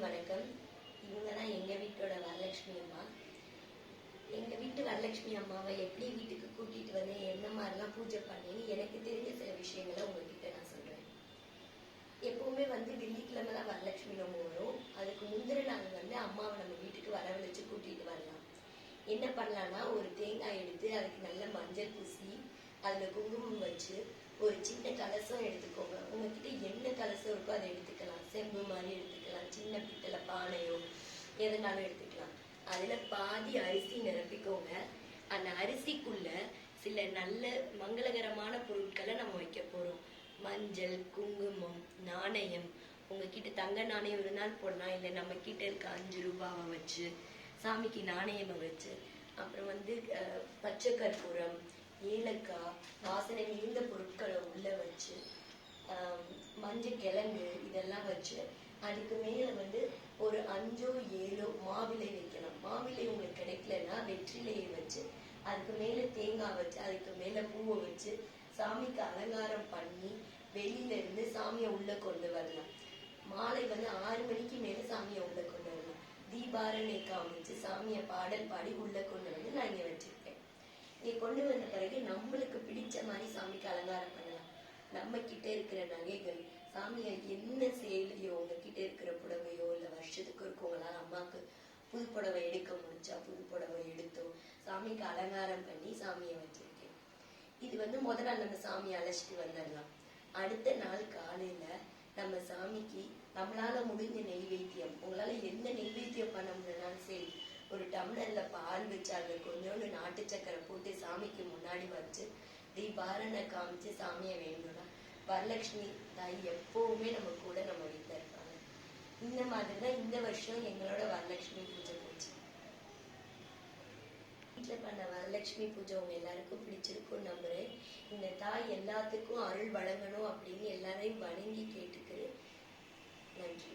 வணக்கம் இவங்க தான் எங்கள் வீட்டோட வரலட்சுமி அம்மா. எங்கள் வீட்டு வரலட்சுமி அம்மாவை எப்படி வீட்டுக்கு கூட்டிட்டு வந்து என்ன மாதிரிலாம் பூஜை பண்ணேன்னு எனக்கு தெரிஞ்ச சில விஷயங்களை உங்ககிட்ட நான் சொல்கிறேன் எப்பவுமே வந்து வெள்ளிக்கிழமை தான் வரலட்சுமி நம்ம வரும். அதுக்கு முந்தின நாங்கள் வந்து அம்மாவை நம்ம வீட்டுக்கு வரவழைச்சு கூட்டிட்டு வரலாம். என்ன பண்ணலாம்னா ஒரு தேங்காய் எடுத்து அதுக்கு நல்ல மஞ்சள் பூசி அதில் குங்குமம் வச்சு சின்ன கலசம் எடுத்துக்கோங்க. உங்ககிட்ட என்ன கலசம் இருக்கோ அதை எடுத்துக்கலாம். செம்பு மாதிரி எடுத்துக்கலாம். சின்ன பித்தளை பானையோ எதனாலும் எடுத்துக்கலாம். அதுல பாதி அரிசி நிரப்பிக்கோங்க. அந்த அரிசிக்குள்ள சில நல்ல மங்களகரமான பொருட்களை நம்ம வைக்க போறோம். மஞ்சள் குங்குமம் நாணயம். உங்ககிட்ட தங்க நாணயம் இருந்தாலும் போடலாம். இல்லை நம்ம கிட்ட இருக்க அஞ்சு ரூபாவை வச்சு சாமிக்கு நாணயமை வச்சு அப்புறம் வந்து பச்சை கற்பூரம் ஏலக்காய் வாசனை மிகுந்த பொருட்களை உள்ள வச்சு மஞ்சள் கிழங்கு இதெல்லாம் வச்சு அதுக்கு மேலே வந்து ஒரு அஞ்சோ ஏழோ மாவிலை வைக்கலாம். மாவிலை உங்களுக்கு கிடைக்கலன்னா வெற்றிலையை வச்சு அதுக்கு மேலே தேங்காய் வச்சு அதுக்கு மேலே பூவை வச்சு சாமிக்கு அலங்காரம் பண்ணி வெளியில இருந்து சாமியை உள்ள கொண்டு வரலாம். மாலை வந்து ஆறு மணிக்கு மேல சாமியை உள்ள கொண்டு வரலாம். தீபாரணை காமிச்சு சாமியை பாடல் பாடி உள்ள கொண்டு வந்து நான் இங்கே வச்சிருக்கேன். நீ கொண்டு வந்த பிறகு நம்மளுக்கு பிடிச்ச மாதிரி சாமிக்கு அலங்காரம் பண்ணலாம். நம்ம கிட்ட இருக்கிற நகைகள் சாமியை என்ன செய்யலையோ உங்ககிட்ட இருக்கிற புடவையோ இல்ல வருஷத்துக்கு இருக்கவங்களால அம்மாக்கு புது புடவை எடுக்க முடிஞ்சா புது புடவை எடுத்தோ சாமிக்கு அலங்காரம் பண்ணி சாமியை வச்சிருக்கேன். இது வந்து முத நாள் நம்ம சாமியை அழைச்சிட்டு வந்துடலாம். அடுத்த நாள் காலையில நம்ம சாமிக்கு நம்மளால முடிஞ்ச நெய் நாட்டு சக்கரை போட்டு சாமிக்கு முன்னாடி வச்சு தீபாரணை காமிச்சு சாமியை வேண்டணும் வரலட்சுமி தாய் எப்பவுமே நம்ம கூட நம்ம வீட்டில் இருப்பாங்க. இந்த மாதிரி தான் இந்த வருஷம் எங்களோட வரலட்சுமி பூஜை போச்சு. வீட்டில் பண்ண வரலட்சுமி பூஜை உங்க எல்லாருக்கும் பிடிச்சிருக்கும் நம்புறேன். இந்த தாய் எல்லாத்துக்கும் அருள் வழங்கணும் அப்படின்னு எல்லாரையும் வணங்கி கேட்டுக்கிறேன். நன்றி.